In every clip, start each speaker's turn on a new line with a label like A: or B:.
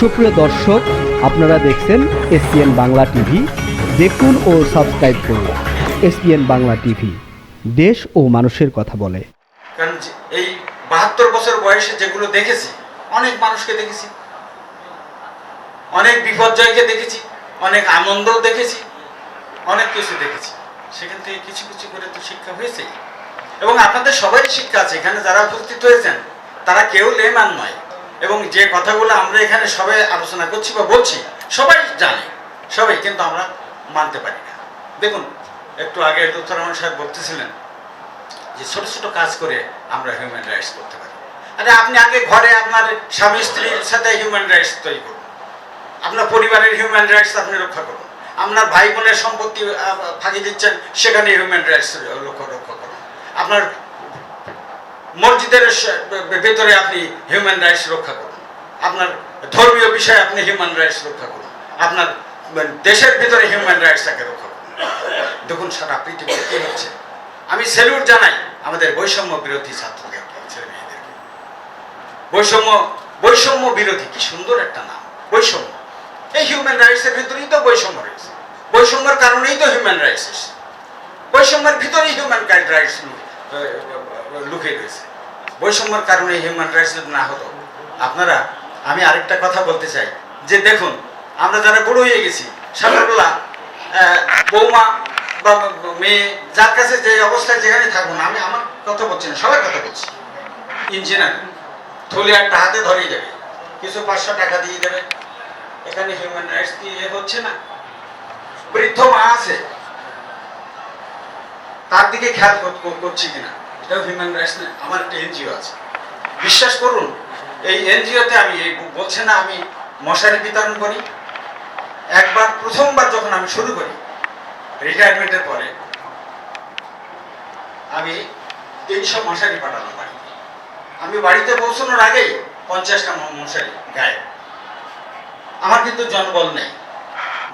A: সুপ্রিয় দর্শক, আপনারা দেখছেন এসপিএন বাংলা টিভি। দেখুন ও সাবস্ক্রাইব করুন এসপিএন বাংলা টিভি। দেশ ও মানুষের কথা বলে।
B: কারণ এই বাহাত্তর বছর বয়সে যেগুলো দেখেছি, অনেক মানুষকে দেখেছি। অনেক বিপর্যয়কে দেখেছি, অনেক আনন্দও দেখেছি, অনেক কিছু দেখেছি। সেখান থেকে কিছু কিছু করে তো শিক্ষা হয়েছে। এবং আপনাদের সবাই শিক্ষা আছে। এখানে যারা উপস্থিত হয়েছেন, তারা কেউ লেমান নয়। এবং যে কথাগুলো আমরা এখানে সবাই আলোচনা করছি বা বলছি, সবাই জানে। সবাই, কিন্তু আমরা মানতে পারি না। দেখুন, একটু আগে লুৎফর রহমান সাহেব বলতেছিলেন যে ছোট ছোট কাজ করে আমরা হিউম্যান রাইটস করতে পারি। আরে আপনি আগে ঘরে আপনার স্বামী স্ত্রীর সাথে হিউম্যান রাইটস তৈরি করুন। আপনার পরিবারের হিউম্যান রাইটস আপনি রক্ষা করুন। আপনার ভাই বোনের সম্পত্তি ফাঁকি দিচ্ছেন, সেখানে হিউম্যান রাইটস রক্ষা রক্ষা করুন। আপনার মসজিদের ভেতরে আপনি হিউম্যান রাইটস রক্ষা করুন। আপনার ধর্মীয় বিষয়ে আপনি হিউম্যান রাইটস রক্ষা করুন। আপনার মানে, দেশের ভিতরে হিউম্যান রাইটসটাকে রক্ষা করুন। দেখুন সারা পৃথিবীতে কি হচ্ছে। আমি স্যালুট জানাই আমাদের বৈষম্য বিরোধী ছাত্রদেরকে ছেলে মেয়েদেরকে। বৈষম্য বৈষম্য বিরোধী কি সুন্দর একটা নাম। বৈষম্য। এই হিউম্যান রাইটসের ভিতরেই তো বৈষম্য রয়েছে। বৈষম্যের কারণেই তো হিউম্যান রাইটস এসেছে। বৈষম্যের ভিতরেই হিউম্যান রাইটস লুকিয়ে রয়েছে বৈষম্যের কারণে হিউম্যান রাইটস যদি না হতো, আপনারা, আমি আরেকটা কথা বলতে চাই, যে দেখুন, আমরা যারা বড় হয়ে গেছি সকালবেলা বৌমা বা মেয়ে, যার কাছে যে অবস্থায় যেখানে থাকুন, আমি আমার কথা বলছি না, সবার কথা বলছি। ইঞ্জিনিয়ার থলে একটা হাতে ধরিয়ে দেবে, কিছু পাঁচশো টাকা দিয়ে দেবে, এখানে হিউম্যান রাইটস দিয়ে হচ্ছে না। বৃদ্ধ মা আছে তার দিকে খেয়াল কর- কর- করছি কিনা? এটাও হিউম্যান রাইটস না আমার একটা এনজিও আছে। বিশ্বাস করুন, এই এনজিওতে আমি এই বলছে না আমি মশারি বিতরণ করি। একবার, প্রথমবার যখন আমি শুরু করি রিটায়ারমেন্টের পরে আমি তিনশো মশারি পাঠালাম বাড়িতে আমি বাড়িতে পৌঁছানোর আগেই পঞ্চাশটা মশারি গায়ে। আমার কিন্তু জনবল নেই।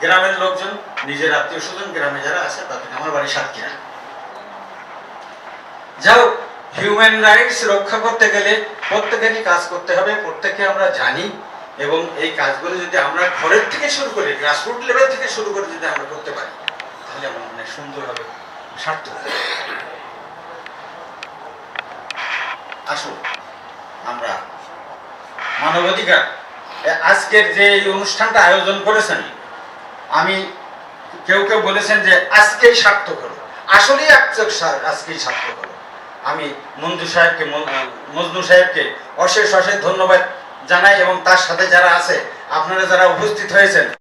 B: গ্রামের লোকজন, নিজের আত্মীয় স্বজন গ্রামে যারা আছে, তাদের আমার বাড়ি সাতক্ষীরা। যাও হিউম্যান রাইটস রক্ষা করতে গেলে প্রত্যেকেরই কাজ করতে হবে প্রত্যেকে আমরা জানি। এবং এই কাজগুলো যদি আমরা ঘরের থেকে শুরু করি গ্রাসরুট লেভেল থেকে শুরু করে যদি আমরা করতে পারি, তাহলে আমার অনেক সুন্দর হবে। সার্থক আসুন, আমরা মানবাধিকার আজকের যে এই অনুষ্ঠানটা আয়োজন করেছেন, আমি কেউ কেউ বলেছেন যে আজকেই সার্থক হলো আসলেই আজকেই সার্থক হলো আমি মঞ্জু সাহেবকে মজনু সাহেবকে অশেষ অশেষ ধন্যবাদ জানাই এবং তার সাথে যারা আছে, আপনারা যারা উপস্থিত হয়েছেন